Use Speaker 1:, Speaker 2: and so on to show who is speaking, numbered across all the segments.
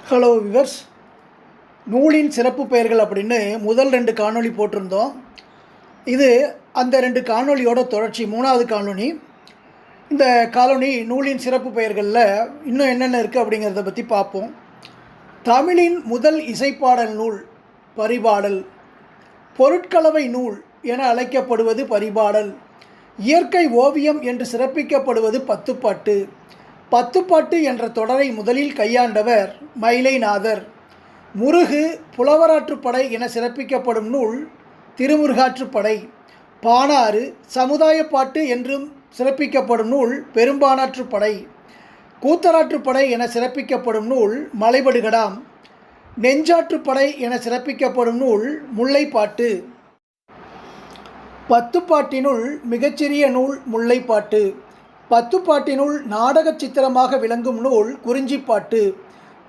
Speaker 1: Hello viewers நூலின் சிறப்பு பெயர்கள் அப்படின்னு முதல் ரெண்டு காணொளி போட்டிருந்தோம். இது அந்த ரெண்டு காணொளியோட தொடர்ச்சி மூணாவது காணொளி. இந்த காலனி நூலின் சிறப்பு பெயர்களில் இன்னும் என்னென்ன இருக்குது அப்படிங்கிறத பற்றி பார்ப்போம். தமிழின் முதல் இசைப்பாடல் நூல் பரிபாடல். பொருட்கலவை நூல் என அழைக்கப்படுவது பரிபாடல். இயற்கை ஓவியம் என்று சிறப்பிக்கப்படுவது பத்துப்பாட்டு. பத்துப்பாட்டு என்ற தொடரை முதலில் கையாண்டவர் மயிலைநாதர். முருகு புலவராற்றுப்படை என சிறப்பிக்கப்படும் நூல் திருமுருகாற்றுப்படை பானாறு சமுதாய பாட்டு என்றும் சிறப்பிக்கப்படும் நூல் பெரும்பானாற்றுப்படை கூத்தராற்றுப்படை என சிறப்பிக்கப்படும் நூல் மலைபடுகடாம். நெஞ்சாற்றுப்படை என சிறப்பிக்கப்படும் நூல் முல்லைப்பாட்டு. பத்துப்பாட்டினுள் மிகச்சிறிய நூல் முல்லைப்பாட்டு. பத்துப்பாட்டினுள் நாடக சித்திரமாக விளங்கும் நூல் குறிஞ்சிப்பாட்டு.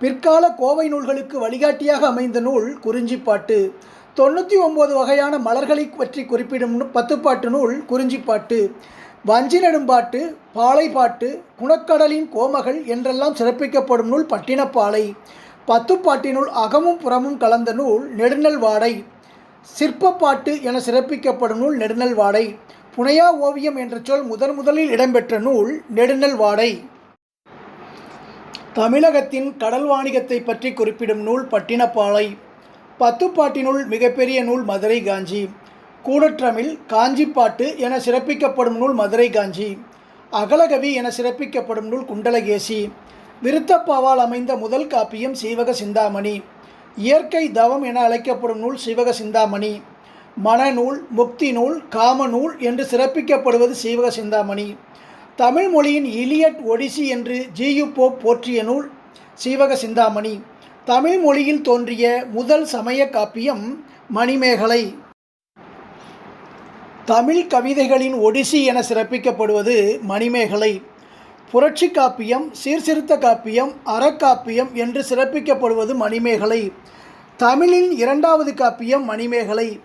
Speaker 1: பிற்கால கோவை நூல்களுக்கு வழிகாட்டியாக அமைந்த நூல் குறிஞ்சிப்பாட்டு. தொண்ணூற்றி ஒம்பது வகையான மலர்களை பற்றி குறிப்பிடும் பத்துப்பாட்டு நூல் குறிஞ்சிப்பாட்டு. வஞ்சி நெடும்பாட்டு பாலைப்பாட்டு குணக்கடலின் கோமகள் என்றெல்லாம் சிறப்பிக்கப்படும் நூல் பட்டினப்பாலை. பத்துப்பாட்டினுள் அகமும் புறமும் கலந்த நூல் நெடுநல் வாடை சிற்பப்பாட்டு என சிறப்பிக்கப்படும் நூல் நெடுநல் வாடை புனையா ஓவியம் என்ற சொல் முதன் முதலில் இடம்பெற்ற நூல் நெடுநல் வாடை. தமிழகத்தின் கடல் வாணிகத்தை பற்றி குறிப்பிடும் நூல் பட்டினப்பாலை பத்துப்பாட்டினுள் மிகப்பெரிய நூல் மதுரை காஞ்சி. கூடற்றமிழ் காஞ்சிப்பாட்டு என சிறப்பிக்கப்படும் நூல் மதுரை காஞ்சி. அகலகவி என சிறப்பிக்கப்படும் நூல் குண்டலகேசி. விருத்தப்பாவால் அமைந்த முதல் காப்பியம் சீவக சிந்தாமணி. இயற்கை தவம் என அழைக்கப்படும் நூல் சிவக சிந்தாமணி. மனநூல் முக்தி நூல் காமநூல் என்று சிறப்பிக்கப்படுவது சீவக சிந்தாமணி. தமிழ் மொழியின் இலியட் ஒடிசி என்று ஜியு போப் போற்றிய நூல் சீவக சிந்தாமணி. தமிழ் மொழியில் தோன்றிய முதல் சமய காப்பியம் மணிமேகலை. தமிழ் கவிதைகளின் ஒடிசி என சிறப்பிக்கப்படுவது மணிமேகலை. புரட்சி காப்பியம் சீர்திருத்த காப்பியம் அறக்காப்பியம் என்று சிறப்பிக்கப்படுவது மணிமேகலை. தமிழின் இரண்டாவது காப்பியம் மணிமேகலை.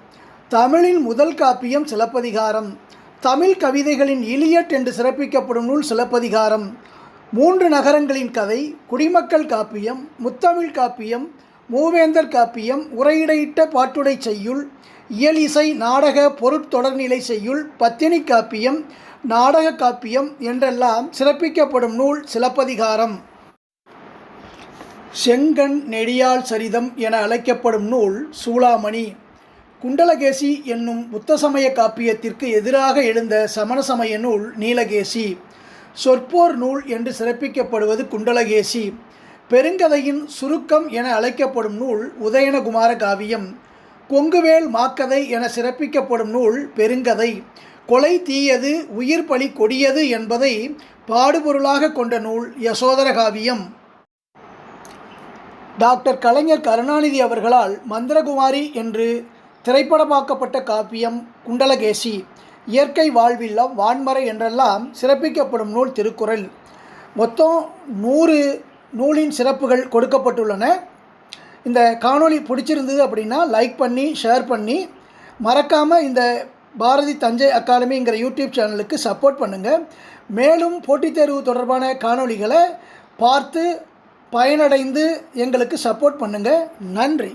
Speaker 1: தமிழின் முதல் காப்பியம் சிலப்பதிகாரம். தமிழ் கவிதைகளின் இலியட் என்று சிறப்பிக்கப்படும் நூல் சிலப்பதிகாரம். மூன்று நகரங்களின் கதை குடிமக்கள் காப்பியம் முத்தமிழ் காப்பியம் மூவேந்தர் காப்பியம் உரையிடையிட்ட பாட்டுடை செய்யுள் இயல் இசை நாடக பொருட்தொடர்நிலை செய்யுள் பத்தினி காப்பியம் நாடக காப்பியம் என்றெல்லாம் சிறப்பிக்கப்படும் நூல் சிலப்பதிகாரம். செங்கண் நெடியாள் சரிதம் என அழைக்கப்படும் நூல் சூளாமணி. குண்டலகேசி என்னும் புத்த சமய காப்பியத்திற்கு எதிராக எழுந்த சமண சமய நூல் நீலகேசி. சொற்போர் நூல் என்று சிறப்பிக்கப்படுவது குண்டலகேசி. பெருங்கதையின் சுருக்கம் என அழைக்கப்படும் நூல் உதயனகுமார காவியம். கொங்குவேல் மாக்கதை என சிறப்பிக்கப்படும் நூல் பெருங்கதை. கொலை தீயது உயிர் பலி கொடியது என்பதை பாடுபொருளாக கொண்ட நூல் யசோதர காவியம். டாக்டர் கலைஞர் கருணாநிதி அவர்களால் மந்திரகுமாரி என்று திரைப்படமாக்கப்பட்ட காப்பியம் குண்டலகேசி இயற்கை வாழ்வில்லம் வான்மறை என்றெல்லாம் சிறப்பிக்கப்படும் நூல் திருக்குறள். மொத்தம் நூறு நூலின் சிறப்புகள் கொடுக்கப்பட்டுள்ளன. இந்த காணொளி பிடிச்சிருந்தது அப்படின்னா லைக் பண்ணி ஷேர் பண்ணி மறக்காமல் இந்த பாரதி தஞ்சை அகாடமிங்கிற யூடியூப் சேனலுக்கு சப்போர்ட் பண்ணுங்கள் மேலும் போட்டித் தேர்வு தொடர்பான காணொளிகளை பார்த்து பயனடைந்து எங்களுக்கு சப்போர்ட் பண்ணுங்கள் நன்றி.